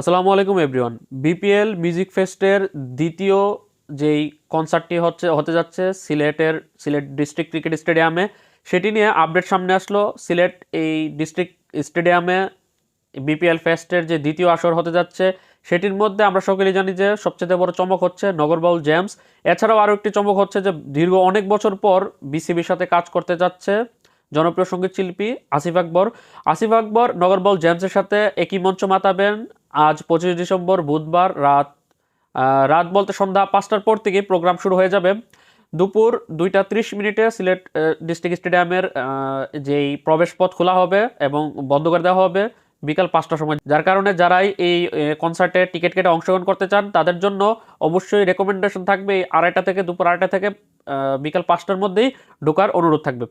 আসসালামু আলাইকুম everyone BPL music ফেস্টের দ্বিতীয় যেই কনসার্টটি হচ্ছে, হতে যাচ্ছে সিলেটের, সিলেট ডিস্ট্রিক্ট ক্রিকেট স্টেডিয়ামে সেটি নিয়ে আপডেট সামনে আসলো। সিলেট এই ডিস্ট্রিক্ট স্টেডিয়ামে বিপিএল ফেস্টের যে দ্বিতীয় আসর হতে যাচ্ছে, সেটির মধ্যে আমরা সকলেই জানি যে সবচেয়ে বড় চমক হচ্ছে নগরবাউল জেমস এছাড়াও আরও একটি চমক হচ্ছে যে দীর্ঘ অনেক বছর পর বিসিবির সাথে কাজ করতে যাচ্ছে জনপ্রিয় সংগীত শিল্পী আসিফ আকবর। আসিফ আকবর নগরবাউল জেমসের সাথে একই মঞ্চ মাতাবেন। আজ পঁচিশে ডিসেম্বর বুধবার রাত রাত বলতে সন্ধ্যা পাঁচটার পর থেকে প্রোগ্রাম শুরু হয়ে যাবে। দুপুর দুইটা ত্রিশ মিনিটে সিলেট ডিস্ট্রিক্ট স্টেডিয়ামের যেই প্রবেশ পথ খোলা হবে এবং বন্ধ করে দেওয়া হবে বিকাল পাঁচটার সময়। যার কারণে যারাই এই কনসার্টে টিকিট কেটে অংশগ্রহণ করতে চান, তাদের জন্য অবশ্যই রেকমেন্ডেশন থাকবে এই আড়াইটা থেকে, দুপুর আড়াইটা থেকে বিকাল পাঁচটার মধ্যেই ঢোকার অনুরোধ থাকবে।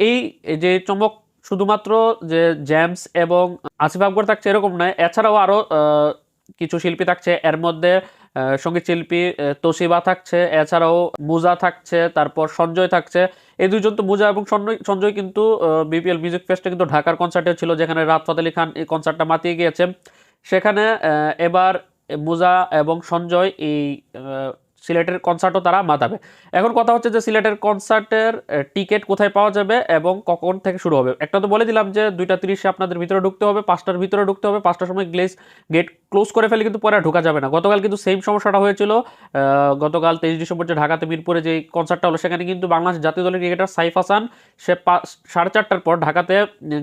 এই যে চমক শুধুমাত্র যে জ্যামস এবং আসিফ আকবর থাকছে এরকম নয়, এছাড়াও আরও কিছু শিল্পী থাকছে, এর মধ্যে সংগীত শিল্পী তোশিবা থাকছে, এছাড়াও মুজা থাকছে, তারপর সঞ্জয় থাকছে। এই দুজন তো মুজা এবং সঞ্জয় কিন্তু বিপিএল মিউজিক ফেস্টে কিন্তু ঢাকার কনসার্টে ছিল, যেখানে রাত আলী খান এই কনসার্টটা মাতিয়ে গিয়েছে সেখানে এবার মুজা এবং সঞ্জয় এই সিলেটের কনসার্টও তারা মাতাবে। এখন কথা হচ্ছে যে সিলেটের কনসার্টের টিকিট কোথায় পাওয়া যাবে এবং কখন থেকে শুরু হবে? একটা তো বলে দিলাম যে দুইটা তিরিশে আপনাদের ভিতরে ঢুকতে হবে, পাঁচটার ভিতরে ঢুকতে হবে, পাঁচটার সময় গ্লেস গেট ক্লোজ করে ফেলে কিন্তু পরে ঢোকা যাবে না। গতকাল কিন্তু সেম সমস্যাটা হয়েছিল। গতকাল তেইশ ডিসেম্বর যে ঢাকাতে মিরপুরে যে কনসার্টটা হলো, সেখানে কিন্তু বাংলাদেশ জাতীয় দলের ক্রিকেটার সাইফ হাসান, সে সাড়ে চারটার পর ঢাকাতে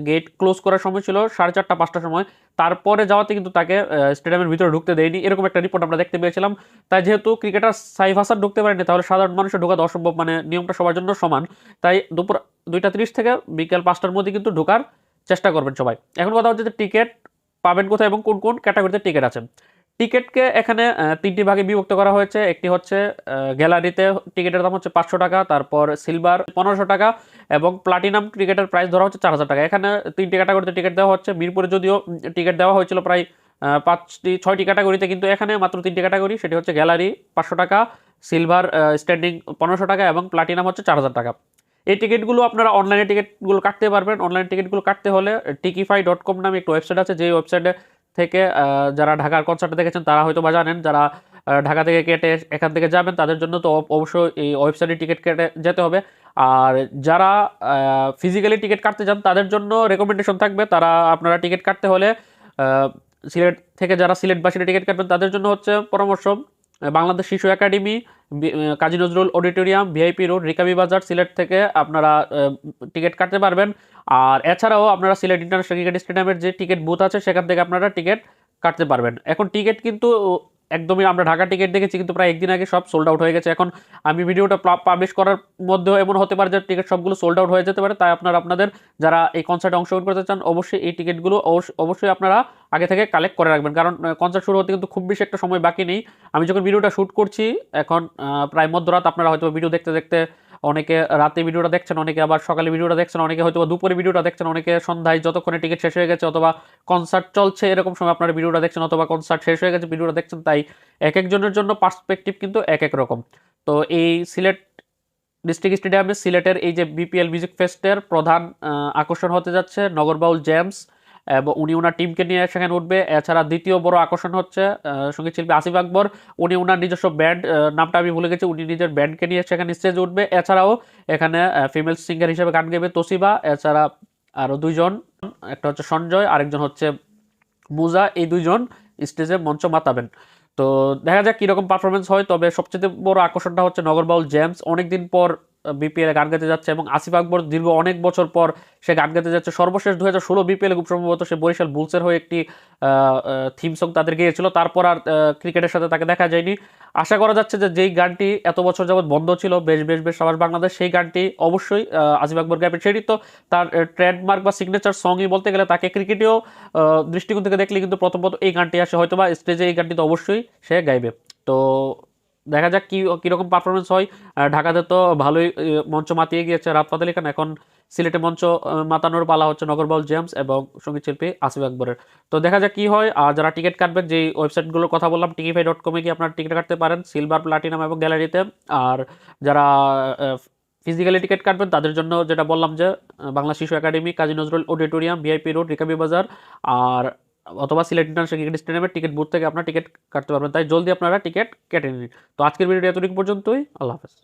গেট ক্লোজ করার সময় ছিল, সাড়ে চারটা, পাঁচটার সময় তারপরে যাওয়াতে কিন্তু তাকে স্টেডিয়ামের ভিতরে ঢুকতে দেয়নি। এরকম একটা রিপোর্ট আমরা দেখতে পেয়েছিলাম। তাই যেহেতু ক্রিকেটার সাইফ হাসান ঢুকতে পারেনি, তাহলে সাধারণ মানুষের ঢোকা অসম্ভব। মানে নিয়মটা সবার জন্য সমান। তাই দুপুর দুইটা তিরিশ থেকে বিকেল পাঁচটার মধ্যে কিন্তু ঢোকার চেষ্টা করবেন সবাই। এখন কথা হচ্ছে যে টিকিট পাবেন কোথায় এবং কোন কোন ক্যাটাগরিতে টিকিট আছে। টিকিটকে এখানে তিনটি ভাগে বিভক্ত করা হয়েছে। একটি হচ্ছে গ্যালারিতে টিকিটের দাম হচ্ছে পাঁচশো টাকা, তারপর সিলভার পনেরোশো টাকা এবং প্লাটিনাম টিকিটের প্রাইস ধরা হচ্ছে চার হাজার টাকা। এখানে তিনটি ক্যাটাগরিতে টিকিট দেওয়া হচ্ছে। মিরপুরে যদিও টিকিট দেওয়া হয়েছিল প্রায় পাঁচটি, ছয়টি ক্যাটাগরিতে, কিন্তু এখানে মাত্র তিনটি ক্যাটাগরি, সেটি হচ্ছে গ্যালারি পাঁচশো টাকা, সিলভার স্ট্যান্ডিং পনেরোশো টাকা এবং প্লাটিনাম হচ্ছে চার হাজার টাকা। এই টিকিটগুলো আপনারা অনলাইনে টিকিটগুলো কাটতে পারবেন। অনলাইন টিকিটগুলো কাটতে হলে টিকিফাই ডট কম নামে একটি ওয়েবসাইট আছে। যে ওয়েবসাইটে থেকে যারা ঢাকার কনসার্টে দেখেছেন, তারা হয়তো বা জানেন, যারা ঢাকা থেকে কেটে এখান থেকে যাবেন, তাদের জন্য তো অবশ্যই এই ওয়েবসাইটে টিকিট কেটে যেতে হবে। আর যারা ফিজিক্যালি টিকিট কাটতে যান তাদের জন্য রেকমেন্ডেশন থাকবে। তারা, আপনারা টিকিট কাটতে হলে সিলেট থেকে যারা সিলেটবাসীরা টিকিট কাটবেন, তাদের জন্য হচ্ছে পরামর্শ। বাংলাদেশ শিশু academy Kazi Nazrul auditorium, VIP road, Rikabi Bazar, Sylhet থেকে আপনারা টিকিট কাটতে পারবেন। আর এছাড়াও আপনারা সিলেট ইন্টারন্যাশনাল ক্রিকেট স্টেডিয়ামের যে টিকিট বুথ আছে, সেখান থেকে আপনারা টিকিট কাটতে পারবেন। এখন টিকিট কিন্তু একদমই আমরা ঢাকা টিকিট দেখেছি, কিন্তু প্রায় একদিন আগে সব সোল্ড আউট হয়ে গেছে। এখন আমি ভিডিওটা পাবলিশ করার মধ্যেও এমন হতে পারে যে টিকিট সবগুলো সোল্ড আউট হয়ে যেতে পারে। তাই আপনারা, আপনাদের যারা এই কনসার্টে অংশগ্রহণ করতে চান, অবশ্যই এই টিকিটগুলো অবশ্য- অবশ্যই আপনারা আগে থেকে কালেক্ট করে রাখবেন। কারণ কনসার্ট শুরু হতে কিন্তু খুব বেশি একটা সময় বাকি নেই। আমি যখন ভিডিওটা শ্যুট করছি, এখন প্রায় মধ্যরাত আপনারা হয়তো ভিডিও দেখতে দেখতে অনেকে রাতে ভিডিওটা দেখছেন, অনেকে আবার সকালে ভিডিওটা দেখছেন, অনেকে হয়তো দুপুরে ভিডিওটা দেখছেন, অনেকে সন্ধ্যায় যতক্ষণে টিকিট শেষ হয়ে গেছে অথবা কনসার্ট চলছে এরকম সময় আপনারা ভিডিওটা দেখছেন, অথবা কনসার্ট শেষ হয়ে গেছে, ভিডিওটা দেখছেন, তাই এক একজনের জন্য পার্সপেক্টিভ কিন্তু এক এক রকম। তো এই সিলেট ডিস্ট্রিক্ট স্টেডিয়ামে সিলেটের এই যে বিপিএল মিউজিক ফেস্টের প্রধান আকর্ষণ হতে যাচ্ছে নগরবাউল জেমস উনি ওনার টিমকে নিয়ে সেখানে উঠবে। এছাড়া দ্বিতীয় বড় আকর্ষণ হচ্ছে সংগীত শিল্পী আসিফ আকবর। উনি ওনার নিজস্ব ব্যান্ড নামটা আমি ভুলে গেছি। উনি নিজের ব্যান্ডকে নিয়ে সেখানে স্টেজে উঠবে। এছাড়াও এখানে ফিমেল সিঙ্গার হিসেবে গান গাইবে তোসিবা এছাড়া আরও দুইজন, একটা হচ্ছে সঞ্জয়, আরেকজন হচ্ছে মুজা। এই দুইজন স্টেজে মঞ্চ মাতাবেন। তো দেখা যাক কীরকম পারফরমেন্স হয়। তবে সবচেয়ে বড় আকর্ষণটা হচ্ছে নগরবাউল জেমস অনেকদিন পর বিপিএল গান গাইতে যাচ্ছে এবং আসিফ আকবর দীর্ঘ অনেক বছর পর সে গান গাইতে যাচ্ছে। সর্বশেষ দু হাজার ষোলো বিপিএল খুব সম্ভবত সে বরিশাল বুলসের হয়ে একটি থিম সং তাদের গিয়েছিল। তারপর আর ক্রিকেটের সাথে তাকে দেখা যায়নি। আশা করা যাচ্ছে যে যেই গানটি এত বছর যাবৎ বন্ধ ছিল, বেশ বেশ বেশ সবার বাংলাদেশ, সেই গানটি অবশ্যই আসিফ আকবর গাইবেন সেটি তো তার ট্রেডমার্ক বা সিগনেচার সংই বলতে গেলে তাকে ক্রিকেটেও দৃষ্টিকোণ থেকে দেখলে কিন্তু প্রথমত এই গানটি আসে। হয়তো বা স্টেজে এই গানটি তো অবশ্যই সে গাইবে। তো দেখা যাক কি, কীরকম পারফরমেন্স হয়। ঢাকাতে তো ভালোই মঞ্চ মাতিয়ে গিয়েছে রাত ফাত আলী খান। এখন সিলেটে মঞ্চ মাতানোর পালা হচ্ছে নগরবাউল জেমস এবং সংগীত শিল্পী আসিফ আকবরের। তো দেখা যাক কী হয়। আর যারা টিকিট কাটবেন যে ওয়েবসাইটগুলোর কথা বললাম টিকিফাই ডট কমে গিয়ে আপনারা টিকিট কাটতে পারেন, সিলভার, প্লাটিনাম এবং গ্যালারিতে। আর যারা ফিজিক্যালি টিকিট কাটবেন, তাদের জন্য যেটা বললাম যে বাংলা শিশু academy, Kazi Nazrul auditorium, VIP road, Rikabi Bazar. আর অথবা সিলেট ইন্টারন্যাশনাল ক্রিকেট স্টেডিয়ামের টিকিট বুথ থেকে আপনার টিকিট কাটতে পারবেন। তাই জলদি আপনারা টিকিট কেটে নিন। তো আজকের ভিডিওটি এতটুকু পর্যন্তই। আল্লাহ হাফেজ।